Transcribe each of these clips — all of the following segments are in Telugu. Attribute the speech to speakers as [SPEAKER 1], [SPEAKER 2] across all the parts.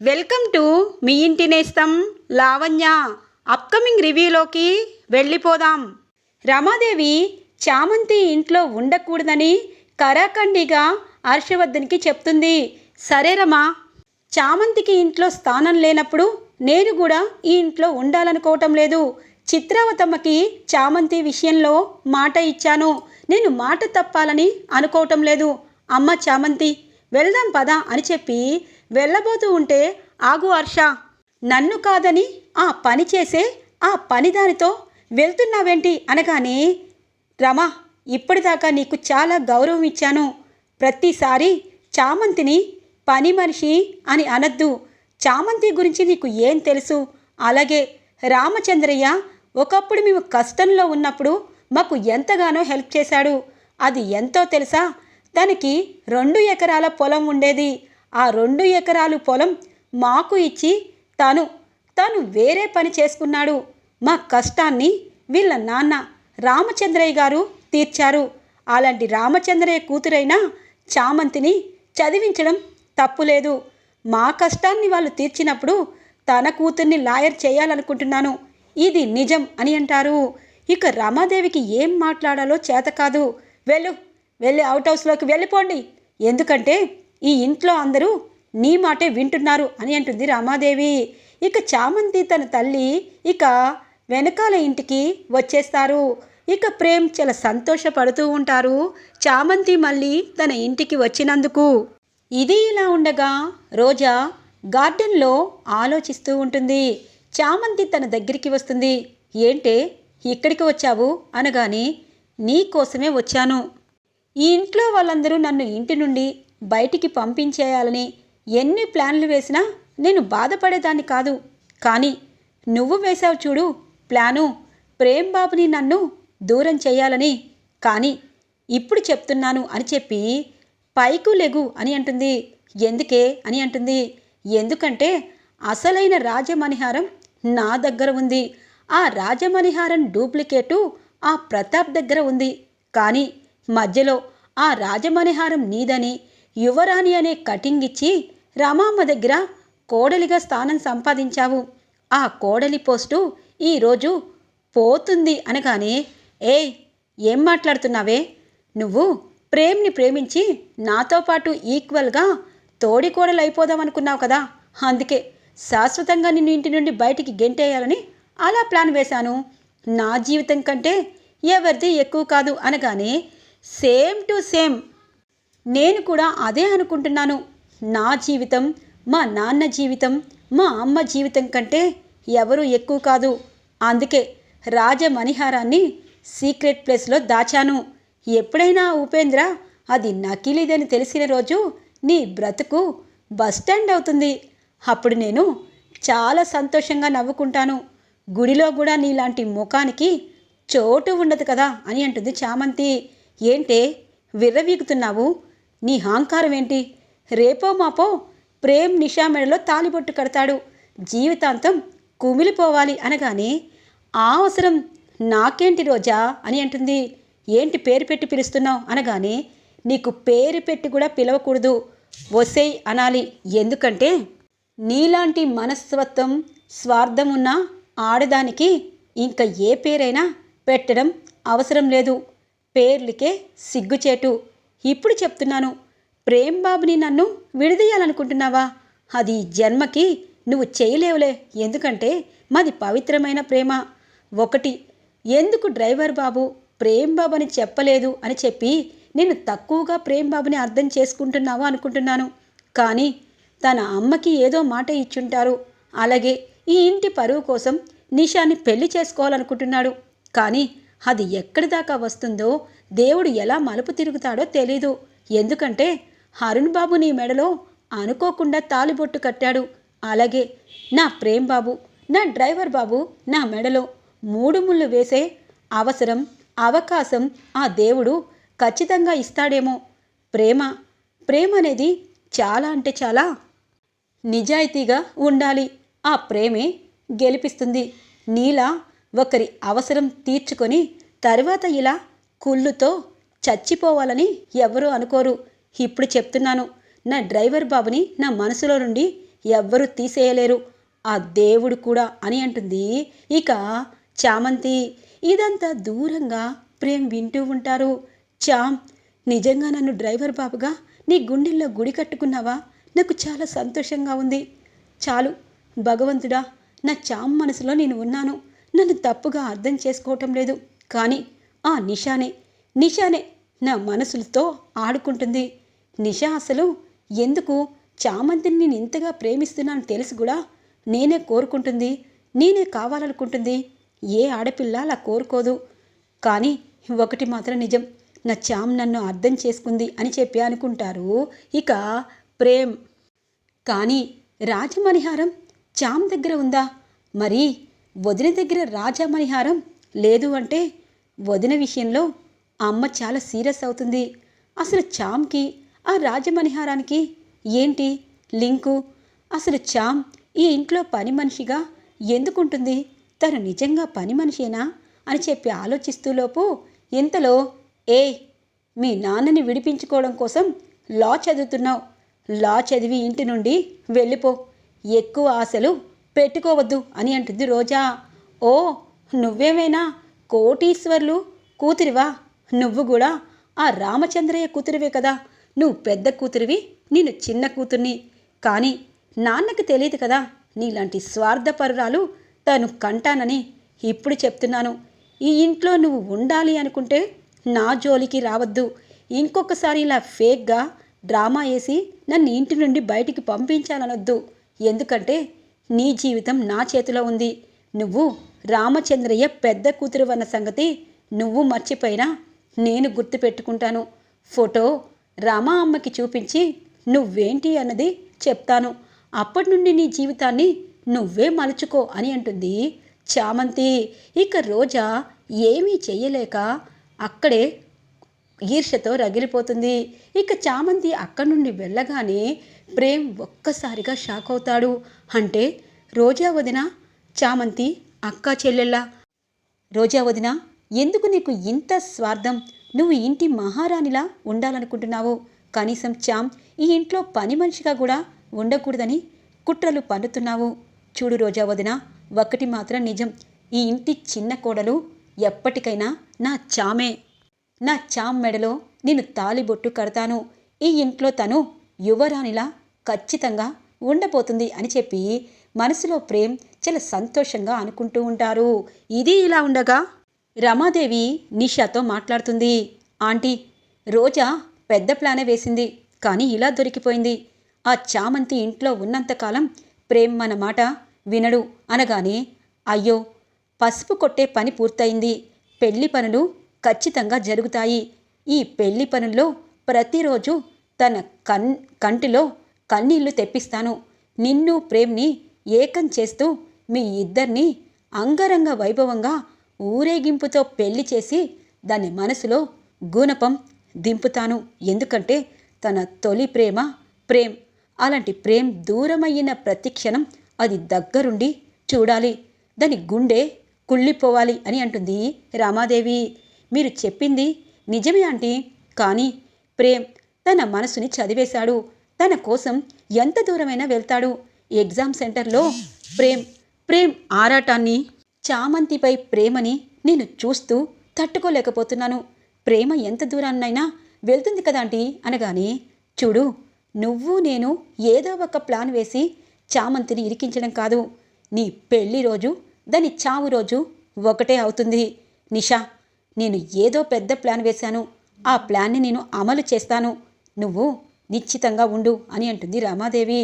[SPEAKER 1] వెల్కమ్ టు మీ ఇంటి నేస్తం లావణ్య. అప్కమింగ్ రివ్యూలోకి వెళ్ళిపోదాం. రమాదేవి చామంతి ఇంట్లో ఉండకూడదని కరాఖండిగా హర్షవర్ధన్కి చెప్తుంది. సరే రమా చామంతికి ఇంట్లో స్థానం లేనప్పుడు నేను కూడా ఈ ఇంట్లో ఉండాలనుకోవటం లేదు. చిత్రావతమ్మకి చామంతి విషయంలో మాట ఇచ్చాను. నేను మాట తప్పాలని అనుకోవటం లేదు. అమ్మ చామంతి వెళ్దాం పదా అని చెప్పి వెళ్ళబోతూ ఉంటే ఆగు హర్ష నన్ను కాదని ఆ పని చేసే ఆ పని దానితో వెళ్తున్నావేంటి? అనగానే రమా ఇప్పటిదాకా నీకు చాలా గౌరవం ఇచ్చాను. ప్రతిసారి చామంతిని పని మనిషి అని అనద్దు. చామంతి గురించి నీకు ఏం తెలుసు? అలాగే రామచంద్రయ్య ఒకప్పుడు మేము కష్టంలో ఉన్నప్పుడు మాకు ఎంతగానో హెల్ప్ చేశాడు. అది ఎంతో తెలుసా? తనకి రెండు ఎకరాల పొలం ఉండేది. ఆ రెండు ఎకరాలు పొలం మాకు ఇచ్చి తను తను వేరే పని చేసుకున్నాడు. మా కష్టాన్ని వీళ్ళ నాన్న రామచంద్రయ్య గారు తీర్చారు. అలాంటి రామచంద్రయ్య కూతురైన చామంతిని చదివించడం తప్పులేదు. మా కష్టాన్ని వాళ్ళు తీర్చినప్పుడు తన కూతుర్ని లాయర్ చేయాలనుకుంటున్నాను. ఇది నిజం అని అంటారు. ఇక రమాదేవికి ఏం మాట్లాడాలో చేత కాదు. వెళ్ళు వెళ్ళి అవుట్ హౌస్లోకి వెళ్ళిపోండి. ఎందుకంటే ఈ ఇంట్లో అందరూ నీ మాటే వింటున్నారు అని అంటుంది రామాదేవి. ఇక చామంతి తన తల్లి ఇక వెనకాల ఇంటికి వచ్చేస్తారు. ఇక ప్రేమ్ చాలా సంతోషపడుతూ ఉంటారు. చామంతి మళ్ళీ తన ఇంటికి వచ్చినందుకు. ఇది ఇలా ఉండగా రోజా గార్డెన్లో ఆలోచిస్తూ ఉంటుంది. చామంతి తన దగ్గరికి వస్తుంది. ఏంటే ఇక్కడికి వచ్చావు? అనగానే నీ కోసమే వచ్చాను. ఈ ఇంట్లో వాళ్ళందరూ నన్ను ఇంటి నుండి బయటికి పంపించేయాలని ఎన్ని ప్లాన్లు వేసినా నేను బాధపడేదాన్ని కాదు. కానీ నువ్వు వేశావు చూడు ప్లాను. ప్రేమ్ బాబుని నన్ను దూరం చేయాలని. కానీ ఇప్పుడు చెప్తున్నాను అని చెప్పి పైకు లెగు అని అంటుంది. ఎందుకే అని అంటుంది. ఎందుకంటే అసలైన రాజమణిహారం నా దగ్గర ఉంది. ఆ రాజమణిహారం డూప్లికేటు ఆ ప్రతాప్ దగ్గర ఉంది. కానీ మధ్యలో ఆ రాజమణిహారం నీదని యువరాణి అనే కటింగ్ ఇచ్చి రమామ్మ దగ్గర కోడలిగా స్థానం సంపాదించావు. ఆ కోడలి పోస్టు ఈరోజు పోతుంది అనగానే ఏ ఏం మాట్లాడుతున్నావే? నువ్వు ప్రేమ్ని ప్రేమించి నాతో పాటు ఈక్వల్గా తోడి అయిపోదామనుకున్నావు అయిపోదాం అనుకున్నావు కదా. అందుకే శాశ్వతంగా నిన్ను ఇంటి నుండి బయటికి గెంటేయాలని అలా ప్లాన్ వేశాను. నా జీవితం కంటే ఎవరిది ఎక్కువ కాదు అనగానే సేమ్ టు సేమ్ నేను కూడా అదే అనుకుంటున్నాను. నా జీవితం మా నాన్న జీవితం మా అమ్మ జీవితం కంటే ఎవరు ఎక్కువ కాదు. అందుకే రాజమణిహారాన్ని సీక్రెట్ ప్లేస్లో దాచాను. ఎప్పుడైనా ఉపేంద్ర అది నకిలీదని తెలిసిన రోజు నీ బ్రతుకు బస్టాండ్ అవుతుంది. అప్పుడు నేను చాలా సంతోషంగా నవ్వుకుంటాను. గుడిలో కూడా నీలాంటి ముఖానికి చోటు ఉండదు కదా అని అంటుంది చామంతి. ఏంటే విర్రవీగుతున్నావు? నీ హాంకారం ఏంటి? రేపో మాపో ప్రేమ్ నిషా మెడలో తాలిబొట్టు కడతాడు. జీవితాంతం కుమిలిపోవాలి అనగానే ఆ అవసరం నాకేంటి రోజా అని అంటుంది. ఏంటి పేరు పెట్టి పిలుస్తున్నావు అనగానే నీకు పేరు పెట్టి కూడా పిలవకూడదు. ఒసేయ్ అనాలి. ఎందుకంటే నీలాంటి మనస్తత్వం స్వార్థం ఉన్న ఆడదానికి ఇంకా ఏ పేరైనా పెట్టడం అవసరం లేదు. పేర్లకే సిగ్గుచేటు. ఇప్పుడు చెప్తున్నాను. ప్రేమ్ బాబుని నన్ను విడదీయాలనుకుంటున్నావా? అది జన్మకి నువ్వు చేయలేవులే. ఎందుకంటే మాది పవిత్రమైన ప్రేమ. ఒకటి ఎందుకు డ్రైవర్ బాబు ప్రేమ్ బాబు అని చెప్పలేదు అని చెప్పి నేను తక్కువగా ప్రేమ్ బాబుని అర్థం చేసుకుంటున్నావా అనుకుంటున్నాను. కానీ తన అమ్మకి ఏదో మాట ఇచ్చుంటారు. అలాగే ఈ ఇంటి పరువు కోసం నిషాని పెళ్ళి చేసుకోవాలనుకుంటున్నాడు. కానీ అది ఎక్కడి దాకా వస్తుందో దేవుడు ఎలా మలుపు తిరుగుతాడో తెలీదు. ఎందుకంటే అరుణ్ బాబు నీ మెడలో అనుకోకుండా తాలిబొట్టు కట్టాడు. అలాగే నా ప్రేమ్ బాబు నా డ్రైవర్ బాబు నా మెడలో మూడు ముళ్ళు వేసే అవసరం అవకాశం ఆ దేవుడు ఖచ్చితంగా ఇస్తాడేమో. ప్రేమ ప్రేమ అనేది చాలా అంటే చాలా నిజాయితీగా ఉండాలి. ఆ ప్రేమే గెలిపిస్తుంది. నీలా ఒకరి అవసరం తీర్చుకొని తర్వాత ఇలా కుళ్ళుతో చచ్చిపోవాలని ఎవరూ అనుకోరు. ఇప్పుడు చెప్తున్నాను నా డ్రైవర్ బాబుని నా మనసులో నుండి ఎవ్వరూ తీసేయలేరు. ఆ దేవుడు కూడా అని అంటుంది. ఇక చామంతి ఇదంతా దూరంగా ప్రేమ్ వింటూ ఉంటారు. చామ్ నిజంగా నన్ను డ్రైవర్ బాబుగా నీ గుండెల్లో గుడి కట్టుకున్నావా? నాకు చాలా సంతోషంగా ఉంది. చాలు భగవంతుడా నా చామ్ మనసులో నేను ఉన్నాను. నన్ను తప్పుగా అర్థం చేసుకోవటం లేదు. కానీ ఆ నిషానే నిషానే నా మనసులతో ఆడుకుంటుంది. నిషా అసలు ఎందుకు చామంతిని నేను ఇంతగా ప్రేమిస్తున్నాను తెలిసి కూడా నేనే కోరుకుంటుంది. నేనే కావాలనుకుంటుంది. ఏ ఆడపిల్ల అలా కోరుకోదు. కానీ ఒకటి మాత్రం నిజం నా చామ్ నన్ను అర్థం చేసుకుంది అని చెప్పి అనుకుంటారు. ఇక ప్రేమ్. కానీ రాజమణిహారం చామ్ దగ్గర ఉందా? మరి వదిన దగ్గర రాజమణిహారం లేదు అంటే వదిన విషయంలో అమ్మ చాలా సీరియస్ అవుతుంది. అసలు చామ్కి ఆ రాజమణిహారానికి ఏంటి లింకు? అసలు చామ్ ఈ ఇంట్లో పని మనిషిగా ఎందుకుంటుంది? తను నిజంగా పని మనిషేనా? అని చెప్పి ఆలోచిస్తూలోపు ఇంతలో ఏ మీ నాన్నని విడిపించుకోవడం కోసం లా చదువుతున్నావు. లా చదివి ఇంటి నుండి వెళ్ళిపో. ఎక్కువ ఆశలు పెట్టుకోవద్దు అని అంటుంది రోజా. ఓ నువ్వేమైనా కోటీశ్వర్లు కూతురివా? నువ్వు కూడా ఆ రామచంద్రయ్య కూతురివే కదా. నువ్వు పెద్ద కూతురివి నేను చిన్న కూతుర్ని. కానీ నాన్నకి తెలియదు కదా నీలాంటి స్వార్థపరురాలు తను కంటానని ఇప్పుడు చెప్తున్నాను. ఈ ఇంట్లో నువ్వు ఉండాలి అనుకుంటే నా జోలికి రావద్దు. ఇంకొకసారి ఇలా ఫేక్గా డ్రామా వేసి నన్ను ఇంటి నుండి బయటికి పంపించాలనొద్దు. ఎందుకంటే నీ జీవితం నా చేతిలో ఉంది. నువ్వు రామచంద్రయ్య పెద్ద కూతురు అన్న సంగతి నువ్వు మర్చిపోయినా నేను గుర్తుపెట్టుకుంటాను. ఫోటో రామా అమ్మకి చూపించి నువ్వేంటి అన్నది చెప్తాను. అప్పటి నుండి నీ జీవితాన్ని నువ్వే మలుచుకో అని అంటుంది చామంతి. ఇక రోజా ఏమీ చెయ్యలేక అక్కడే ఈర్ష్యతో రగిలిపోతుంది. ఇక చామంతి అక్కడి నుండి వెళ్ళగానే ప్రేమ్ ఒక్కసారిగా షాక్ అవుతాడు. అంటే రోజా వదిన చామంతి అక్క చెల్లెళ్ళ. రోజా వదిన ఎందుకు నీకు ఇంత స్వార్థం? నువ్వు ఇంటి మహారాణిలా ఉండాలనుకుంటున్నావు. కనీసం చామ్ ఈ ఇంట్లో పని మనిషిగా కూడా ఉండకూడదని కుట్రలు పన్నుతున్నావు చూడు రోజా వదిన ఒక్కటి మాత్రం నిజం. ఈ ఇంటి చిన్న కోడలు ఎప్పటికైనా నా చామే. నా చామ్ మెడలో నేను తాలిబొట్టు కడతాను. ఈ ఇంట్లో తను యువరాణిలా ఖచ్చితంగా ఉండబోతుంది అని చెప్పి మనసులో ప్రేమ్ చాలా సంతోషంగా అనుకుంటూ ఉంటారు. ఇది ఇలా ఉండగా రమాదేవి నిషాతో మాట్లాడుతుంది. ఆంటీ రోజా పెద్ద ప్లానే వేసింది కానీ ఇలా దొరికిపోయింది. ఆ చామంతి ఇంట్లో ఉన్నంతకాలం ప్రేమ్ మన మాట వినడు అనగానే అయ్యో పసుపు కొట్టే పని పూర్తయింది. పెళ్ళి పనులు ఖచ్చితంగా జరుగుతాయి. ఈ పెళ్ళి పనుల్లో ప్రతిరోజు తన కన్ కంటిలో కన్నీళ్ళు తెప్పిస్తాను. నిన్ను ప్రేమ్ని ఏకం చేస్తూ మీ ఇద్దరిని అంగరంగ వైభవంగా ఊరేగింపుతో పెళ్ళి చేసి దాని మనసులో గుణపం దింపుతాను. ఎందుకంటే తన తొలి ప్రేమ ప్రేమ్. అలాంటి ప్రేమ్ దూరమయ్యిన ప్రతిక్షణం అది దగ్గరుండి చూడాలి. దాని గుండె కుళ్ళిపోవాలి అని అంటుంది రామాదేవి. మీరు చెప్పింది నిజమే ఆంటీ. కానీ ప్రేమ్ తన మనసుని చదివేశాడు. తన కోసం ఎంత దూరమైనా వెళ్తాడు. ఎగ్జామ్ సెంటర్లో ప్రేమ్ ప్రేమ్ ఆరాటాన్ని చామంతిపై ప్రేమని నేను చూస్తూ తట్టుకోలేకపోతున్నాను. ప్రేమ ఎంత దూరాన్నైనా వెళ్తుంది కదా ఆంటీ? అనగానే చూడు నువ్వు నేను ఏదో ఒక ప్లాన్ వేసి చామంతిని ఇరికించడం కాదు. నీ పెళ్ళి రోజు దాని చావు రోజు ఒకటే అవుతుంది. నిషా నేను ఏదో పెద్ద ప్లాన్ వేశాను. ఆ ప్లాన్ని నేను అమలు చేస్తాను. నువ్వు నిశ్చితంగా ఉండు అని అంటుంది రామాదేవి.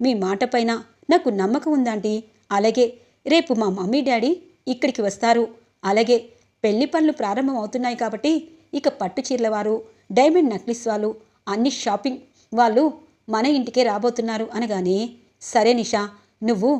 [SPEAKER 1] మీ మాటపైన నాకు నమ్మకం ఉందండి అలాగే రేపు మా మమ్మీ డాడీ ఇక్కడికి వస్తారు. అలాగే పెళ్ళి పనులు ప్రారంభం అవుతున్నాయి కాబట్టి ఇక పట్టు చీరల వారు డైమండ్ నక్లిస్ వాళ్ళు అన్ని షాపింగ్ వాళ్ళు మన ఇంటికే రాబోతున్నారు అనగానే సరే నిషా నువ్వు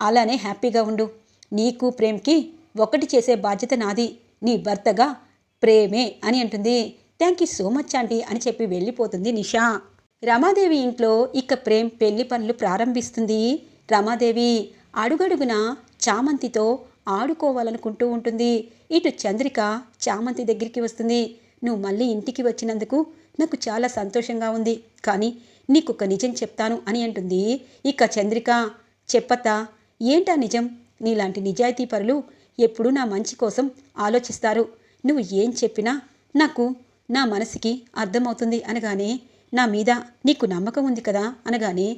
[SPEAKER 1] అలానే హ్యాపీగా ఉండు. నీకు ప్రేమ్కి ఒకటి చేసే బాధ్యత నాది. నీ భర్తగా ప్రేమే అని అంటుంది. Thank you so much aunty అని చెప్పి వెళ్ళిపోతుంది నిషా. రమాదేవి ఇంట్లో ఇక ప్రేమ్ పెళ్ళి పనులు ప్రారంభిస్తుంది. రమాదేవి అడుగడుగున చామంతితో ఆడుకోవాలనుకుంటూ ఉంటుంది. ఇటు చంద్రిక చామంతి దగ్గరికి వస్తుంది. నువ్వు మళ్ళీ ఇంటికి వచ్చినందుకు నాకు చాలా సంతోషంగా ఉంది. కానీ నీకు ఒక నిజం చెప్తాను అని అంటుంది. ఇక చంద్రిక చెప్పతా ఏంటా నిజం? నీలాంటి నిజాయితీ పరులు ఎప్పుడూ నా మంచి కోసం ఆలోచిస్తారు. నువ్వు ఏం చెప్పినా నాకు నా మనసుకి అర్థమవుతుంది అనగానే నా మీద నీకు నమ్మకం ఉంది కదా అనగానే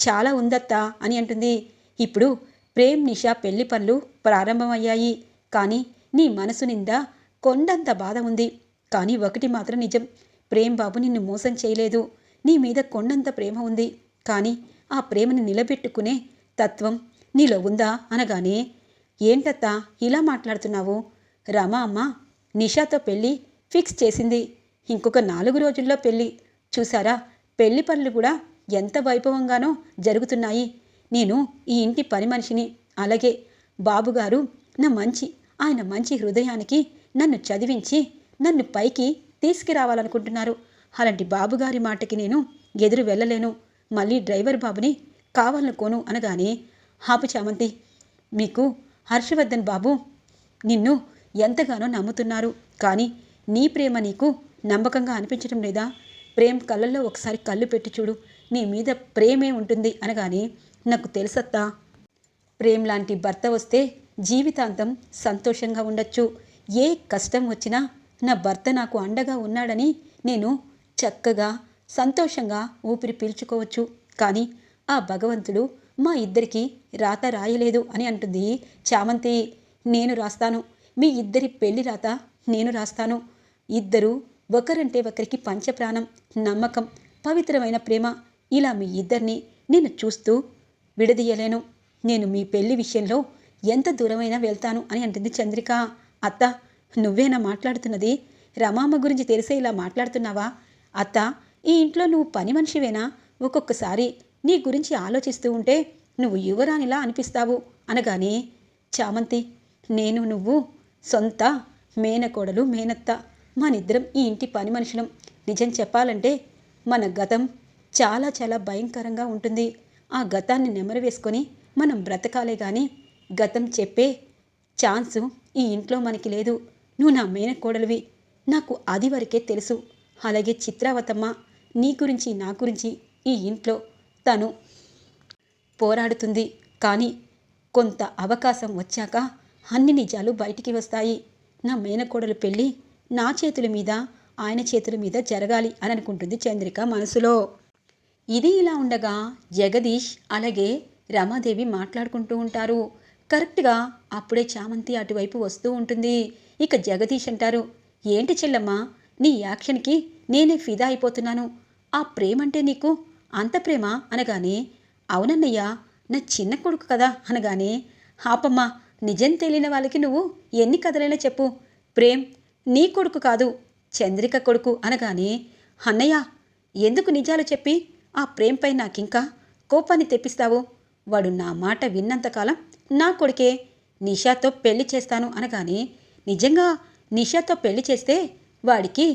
[SPEAKER 1] చాలా ఉందత్తా అని అంటుంది. ఇప్పుడు ప్రేమ్ నిషా పెళ్ళి పనులు ప్రారంభమయ్యాయి. కానీ నీ మనసు నిండా కొండంత బాధ ఉంది. కానీ ఒకటి మాత్రం నిజం. ప్రేమ్ బాబు నిన్ను మోసం చేయలేదు. నీ మీద కొండంత ప్రేమ ఉంది. కానీ ఆ ప్రేమని నిలబెట్టుకునే తత్వం నీలో ఉందా అనగానే ఏంటత్తా? ఇలా మాట్లాడుతున్నావు? రమా అమ్మ నిషాతో పెళ్ళి ఫిక్స్ చేసింది. ఇంకొక నాలుగు రోజుల్లో పెళ్ళి. చూసారా? పెళ్ళి పనులు కూడా ఎంత వైభవంగానో జరుగుతున్నాయి. నేను ఈ ఇంటి పని మనిషిని. అలాగే బాబుగారు నా మంచి ఆయన మంచి హృదయానికి నన్ను చదివించి నన్ను పైకి తీసుకురావాలనుకుంటున్నారు. అలాంటి బాబుగారి మాటకి నేను ఎదురు వెళ్ళలేను. మళ్ళీ డ్రైవర్ బాబుని కావాలనుకోను అనగానే హాపు చామంతి మీకు హర్షవర్ధన్ బాబు నిన్ను ఎంతగానో నమ్ముతున్నారు. కానీ నీ ప్రేమ నీకు నమ్మకంగా అనిపించడం లేదా? ప్రేమ్ కళ్ళల్లో ఒకసారి కళ్ళు పెట్టి చూడు. నీ మీద ప్రేమే ఉంటుంది అనగానే నాకు తెలుసత్తా. ప్రేమ్ లాంటి భర్త వస్తే జీవితాంతం సంతోషంగా ఉండొచ్చు. ఏ కష్టం వచ్చినా నా భర్త నాకు అండగా ఉన్నాడని నేను చక్కగా సంతోషంగా ఊపిరి పీల్చుకోవచ్చు. కానీ ఆ భగవంతుడు మా ఇద్దరికి రాత రాయలేదు అని అంటుంది. చామంతి నేను రాస్తాను. మీ ఇద్దరి పెళ్ళి రాత నేను రాస్తాను. ఇద్దరు ఒకరంటే ఒకరికి పంచప్రాణం నమ్మకం పవిత్రమైన ప్రేమ. ఇలా మీ ఇద్దరిని నేను చూస్తూ విడదీయలేను. నేను మీ పెళ్ళి విషయంలో ఎంత దూరమైనా వెళ్తాను అని అంటుంది చంద్రిక. అత్త నువ్వేనా మాట్లాడుతున్నది? రమామ్మ గురించి తెలిసే ఇలా మాట్లాడుతున్నావా? అత్త ఈ ఇంట్లో నువ్వు పని మనిషివేనా? ఒక్కొక్కసారి నీ గురించి ఆలోచిస్తూ ఉంటే నువ్వు యువరానిలా అనిపిస్తావు. అనగానే చామంతి నేను నువ్వు సొంత మేనకోడలు మేనత్త. మనిద్దరం ఈ ఇంటి పని మనుషులం. నిజం చెప్పాలంటే మన గతం చాలా చాలా భయంకరంగా ఉంటుంది. ఆ గతాన్ని నెమరు వేసుకొని మనం బ్రతకాలే కానీ గతం చెప్పే ఛాన్సు ఈ ఇంట్లో మనకి లేదు. నువ్వు నా మేనకోడలివి. నాకు అది వరకే తెలుసు. అలాగే చిత్రావతమ్మ నీ గురించి నా గురించి ఈ ఇంట్లో తను పోరాడుతుంది. కానీ కొంత అవకాశం వచ్చాక అన్ని నిజాలు బయటికి వస్తాయి. నా మేనకోడలు పెళ్ళి నా చేతుల మీద ఆయన చేతుల మీద జరగాలి అని అనుకుంటుంది చంద్రిక మనసులో. ఇది ఇలా ఉండగా జగదీష్ అలాగే రమాదేవి మాట్లాడుకుంటూ ఉంటారు. కరెక్ట్గా అప్పుడే చామంతి అటువైపు వస్తూ ఉంటుంది. ఇక జగదీష్ అంటారు ఏంటి చెల్లమ్మ నీ యాక్షన్కి నేనే ఫిదా అయిపోతున్నాను. ఆ ప్రేమంటే నీకు అంత ప్రేమ అనగానే అవునన్నయ్య నా చిన్న కొడుకు కదా అనగానే హాపమ్మ నిజం తెలియని వాళ్ళకి నువ్వు ఎన్ని కథలైనా చెప్పు. ప్రేమ్ నీ కొడుకు కాదు చంద్రిక కొడుకు అనగానే అన్నయ్య ఎందుకు నిజాలు చెప్పి ఆ ప్రేమ్పై నాకింకా కోపాన్ని తెప్పిస్తావు? వాడు నా మాట విన్నంతకాలం నా కొడుకే నిషాతో పెళ్ళి చేస్తాను అనగానే నిజంగా నిషాతో పెళ్ళి చేస్తే వాడికి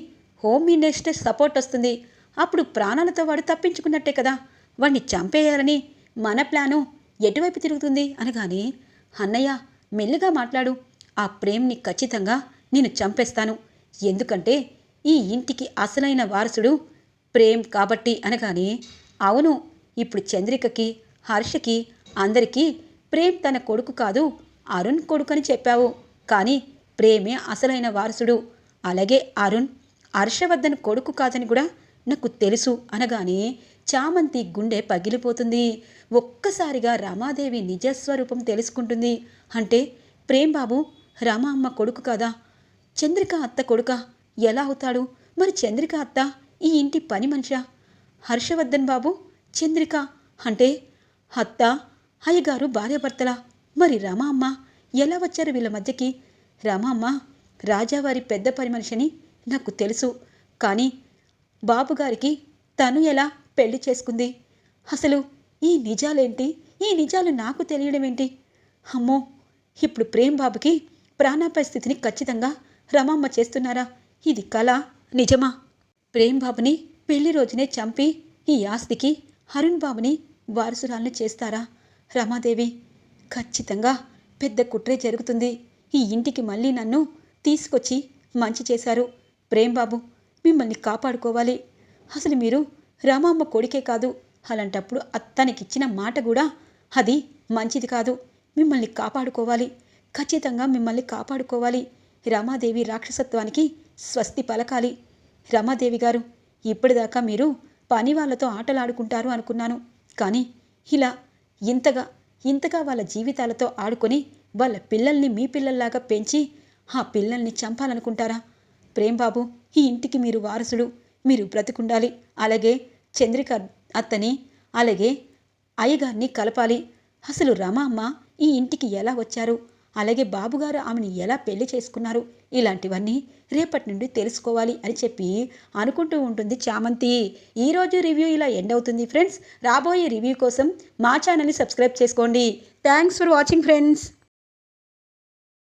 [SPEAKER 1] హోమ్ మినిస్టర్ సపోర్ట్ వస్తుంది. అప్పుడు ప్రాణాలతో వాడు తప్పించుకున్నట్టే కదా. వాడిని చంపేయాలని మన ప్లాను ఎటువైపు తిరుగుతుంది అనగానే అన్నయ్య మెల్లిగా మాట్లాడు. ఆ ప్రేమ్ని ఖచ్చితంగా నేను చంపేస్తాను. ఎందుకంటే ఈ ఇంటికి అసలైన వారసుడు ప్రేమ్ కాబట్టి అనగానే అవును ఇప్పుడు చంద్రికకి హర్షకి అందరికీ ప్రేమ్ తన కొడుకు కాదు అరుణ్ కొడుకు అని చెప్పావు. కానీ ప్రేమే అసలైన వారసుడు. అలాగే అరుణ్ హర్షవర్ధన్ కొడుకు కాదని కూడా నాకు తెలుసు అనగానే చామంతి గుండె పగిలిపోతుంది. ఒక్కసారిగా రమాదేవి నిజస్వరూపం తెలుసుకుంటుంది. అంటే ప్రేమ్ బాబు అమ్మ కొడుకు కదా? చంద్రిక అత్త కొడుక? ఎలా అవుతాడు? మరి చంద్రిక అత్త ఈ ఇంటి పని మనిషా? హర్షవర్ధన్ బాబు చంద్రిక? అంటే అత్త అయ్యగారు భార్యాభర్తలా. మరి రమ అమ్మ ఎలా వచ్చారు వీళ్ళ మధ్యకి? రామమ్మ అమ్మ రాజావారి పెద్ద పని మనిషిని నాకు తెలుసు. కానీ బాబుగారికి తను ఎలా పెళ్ళి చేసుకుంది? అసలు ఈ నిజాలేంటి? ఈ నిజాలు నాకు తెలియడం ఏంటి అమ్మో! ఇప్పుడు ప్రేమ్ బాబుకి ప్రాణాపాయ స్థితిని ఖచ్చితంగా రమమ్మ చేస్తున్నారా? ఇది కళ నిజమా? ప్రేమ్ బాబుని పెళ్ళి రోజునే చంపి ఈ ఆస్తికి అరుణ్ బాబుని వారసురాలను చేస్తారా? రమాదేవి ఖచ్చితంగా పెద్ద కుట్రే జరుగుతుంది. ఈ ఇంటికి మళ్ళీ నన్ను తీసుకొచ్చి మంచి చేశారు ప్రేమ్ బాబు. మిమ్మల్ని కాపాడుకోవాలి. అసలు మీరు రామమ్మ కొడుకే కాదు. అలాంటప్పుడు అతనికిచ్చిన మాట కూడా అది మంచిది కాదు. మిమ్మల్ని కాపాడుకోవాలి. ఖచ్చితంగా మిమ్మల్ని కాపాడుకోవాలి. రమాదేవి రాక్షసత్వానికి స్వస్తి పలకాలి. రమాదేవి గారు ఇప్పటిదాకా మీరు పని వాళ్ళతో ఆటలాడుకుంటారు అనుకున్నాను. కానీ ఇలా ఇంతగా ఇంతగా వాళ్ళ జీవితాలతో ఆడుకొని వాళ్ళ పిల్లల్ని మీ పిల్లల్లాగా పెంచి ఆ పిల్లల్ని చంపాలనుకుంటారా? ప్రేమ్ బాబు ఈ ఇంటికి మీరు వారసుడు. మీరు బ్రతికుండాలి. అలాగే చంద్రిక అత్తని అలాగే అయ్యగారిని కలపాలి. అసలు రమమ్మ ఈ ఇంటికి ఎలా వచ్చారు? అలాగే బాబుగారు ఆమెను ఎలా పెళ్ళి చేసుకున్నారు? ఇలాంటివన్నీ రేపటి నుండి తెలుసుకోవాలి అని చెప్పి అనుకుంటూ ఉంటుంది చామంతి. ఈరోజు రివ్యూ ఇలా ఎండ్ అవుతుంది ఫ్రెండ్స్. రాబోయే రివ్యూ కోసం మా ఛానల్ని సబ్స్క్రైబ్ చేసుకోండి. Thanks for watching friends.